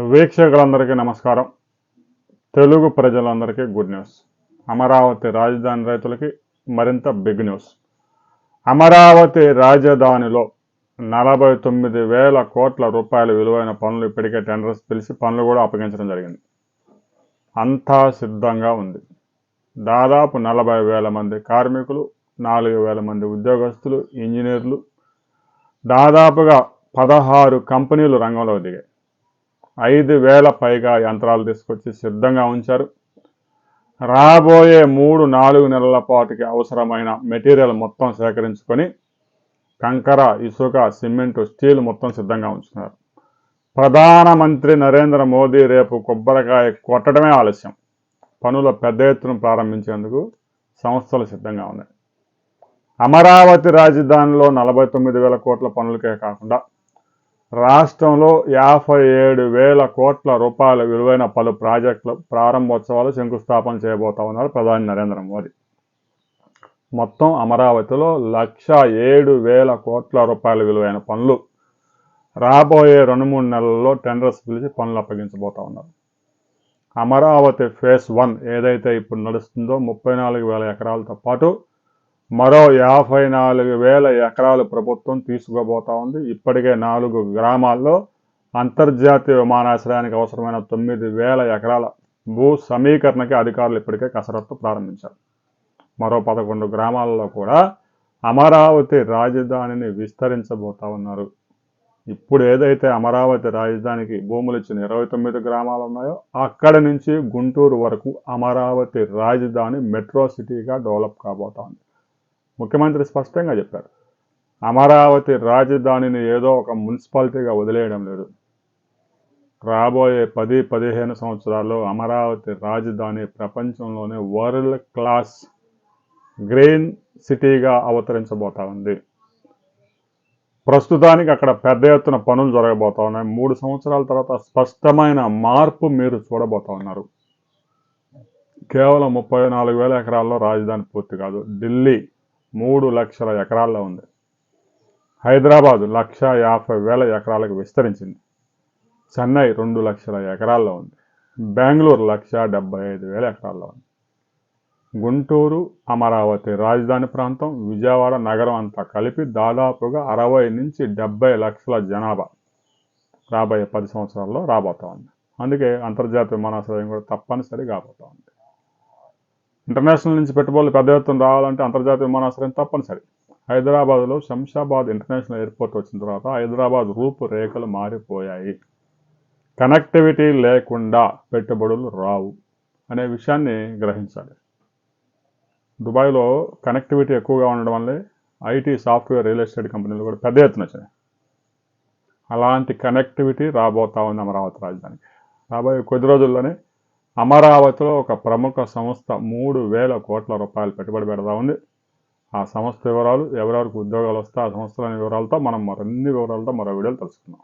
వీక్షకులందరికీ నమస్కారం. తెలుగు ప్రజలందరికీ గుడ్ న్యూస్. అమరావతి రాజధాని రైతులకి మరింత బిగ్ న్యూస్. అమరావతి రాజధానిలో నలభై తొమ్మిది వేల కోట్ల రూపాయల విలువైన పనులు ఇప్పటికే టెండర్స్ పిలిచి పనులు కూడా అప్పగించడం జరిగింది. అంతా సిద్ధంగా ఉంది. దాదాపు నలభై వేల మంది కార్మికులు నాలుగు వేల మంది ఉద్యోగస్తులు ఇంజనీర్లు దాదాపుగా పదహారు కంపెనీలు రంగంలో దిగాయి. ఐదు వేల పైగా యంత్రాలు తీసుకొచ్చి సిద్ధంగా ఉంచారు. రాబోయే మూడు నాలుగు నెలల పాటుకి అవసరమైన మెటీరియల్ మొత్తం సేకరించుకొని కంకర ఇసుక సిమెంటు స్టీల్ మొత్తం సిద్ధంగా ఉంచుకున్నారు ప్రధానమంత్రి నరేంద్ర మోదీ రేపు కొబ్బరికాయ కొట్టడమే ఆలస్యం. పనుల పెద్ద ఎత్తున ప్రారంభించేందుకు సంస్థలు సిద్ధంగా ఉన్నాయి. అమరావతి రాజధానిలో నలభై తొమ్మిది వేల కోట్ల పనులకే కాకుండా రాష్ట్రంలో యాభై ఏడు వేల కోట్ల రూపాయల విలువైన పలు ప్రాజెక్టుల ప్రారంభోత్సవాలు శంకుస్థాపన చేయబోతా ఉన్నారు ప్రధాని నరేంద్ర మోదీ. మొత్తం అమరావతిలో లక్ష ఏడు వేల కోట్ల రూపాయల విలువైన పనులు రాబోయే రెండు మూడు నెలల్లో టెండర్స్ పిలిచి పనులు అప్పగించబోతా ఉన్నారు. అమరావతి ఫేస్ వన్ ఏదైతే ఇప్పుడు నడుస్తుందో ముప్పై నాలుగు వేల ఎకరాలతో పాటు మరో యాభై నాలుగు వేల ఎకరాలు ప్రభుత్వం తీసుకోబోతా ఉంది. ఇప్పటికే నాలుగు గ్రామాల్లో అంతర్జాతీయ విమానాశ్రయానికి అవసరమైన తొమ్మిది వేల ఎకరాల భూ సమీకరణకి అధికారులు ఇప్పటికే కసరత్తు ప్రారంభించారు. మరో పదకొండు గ్రామాలలో కూడా అమరావతి రాజధానిని విస్తరించబోతా ఉన్నారు. ఇప్పుడు ఏదైతే అమరావతి రాజధానికి భూములు ఇచ్చిన ఇరవై తొమ్మిది గ్రామాలు ఉన్నాయో అక్కడి నుంచి గుంటూరు వరకు అమరావతి రాజధాని మెట్రో సిటీగా డెవలప్ కాబోతోంది ముఖ్యమంత్రి స్పష్టంగా చెప్పారు. అమరావతి రాజధానిని ఏదో ఒక మున్సిపాలిటీగా వదిలేయడం లేదు. రాబోయే పది పదిహేను సంవత్సరాల్లో అమరావతి రాజధాని ప్రపంచంలోనే వరల్డ్ క్లాస్ గ్రీన్ సిటీగా అవతరించబోతా ఉంది. ప్రస్తుతానికి అక్కడ పెద్ద ఎత్తున పనులు జరగబోతా ఉన్నాయి. మూడు సంవత్సరాల తర్వాత స్పష్టమైన మార్పు మీరు చూడబోతా ఉన్నారు. కేవలం ముప్పై నాలుగు వేల ఎకరాల్లో రాజధాని పూర్తి కాదు. ఢిల్లీ మూడు లక్షల ఎకరాల్లో ఉంది. హైదరాబాదు లక్ష యాభై వేల ఎకరాలకు విస్తరించింది. చెన్నై రెండు లక్షల ఎకరాల్లో ఉంది. బెంగళూరు లక్ష డెబ్బై ఐదు వేల ఎకరాల్లో ఉంది. గుంటూరు అమరావతి రాజధాని ప్రాంతం విజయవాడ నగరం అంతా కలిపి దాదాపుగా అరవై నుంచి డెబ్బై లక్షల జనాభా రాబోయే పది సంవత్సరాల్లో రాబోతా ఉంది. అందుకే అంతర్జాతీయ విమానాశ్రయం కూడా తప్పనిసరి కాబోతా ఉంది. ఇంటర్నేషనల్ నుంచి పెట్టుబడులు పెద్ద ఎత్తున రావాలంటే అంతర్జాతీయ విమానాశ్రయం తప్పనిసరి. హైదరాబాద్లో శంషాబాద్ ఇంటర్నేషనల్ ఎయిర్పోర్ట్ వచ్చిన తర్వాత హైదరాబాద్ రూపురేఖలు మారిపోయాయి. కనెక్టివిటీ లేకుండా పెట్టుబడులు రావు అనే విషయాన్ని గ్రహించాలి. దుబాయ్లో కనెక్టివిటీ ఎక్కువగా ఉండడం వల్లే ఐటీ సాఫ్ట్వేర్ రియల్ ఎస్టేట్ కంపెనీలు కూడా పెద్ద ఎత్తున వచ్చాయి అలాంటి కనెక్టివిటీ రాబోతా ఉంది అమరావతి రాజధానికి. రాబోయే కొద్ది రోజుల్లోనే అమరావతిలో ఒక ప్రముఖ సంస్థ మూడు వేల కోట్ల రూపాయలు పెట్టుబడి పెడతా ఉంది. ఆ సంస్థ వివరాలు ఎవరెవరికి ఉద్యోగాలు వస్తే ఆ సంస్థల వివరాలతో మనం మరిన్ని వివరాలతో మరో వీడియోలు తెలుసుకుందాం.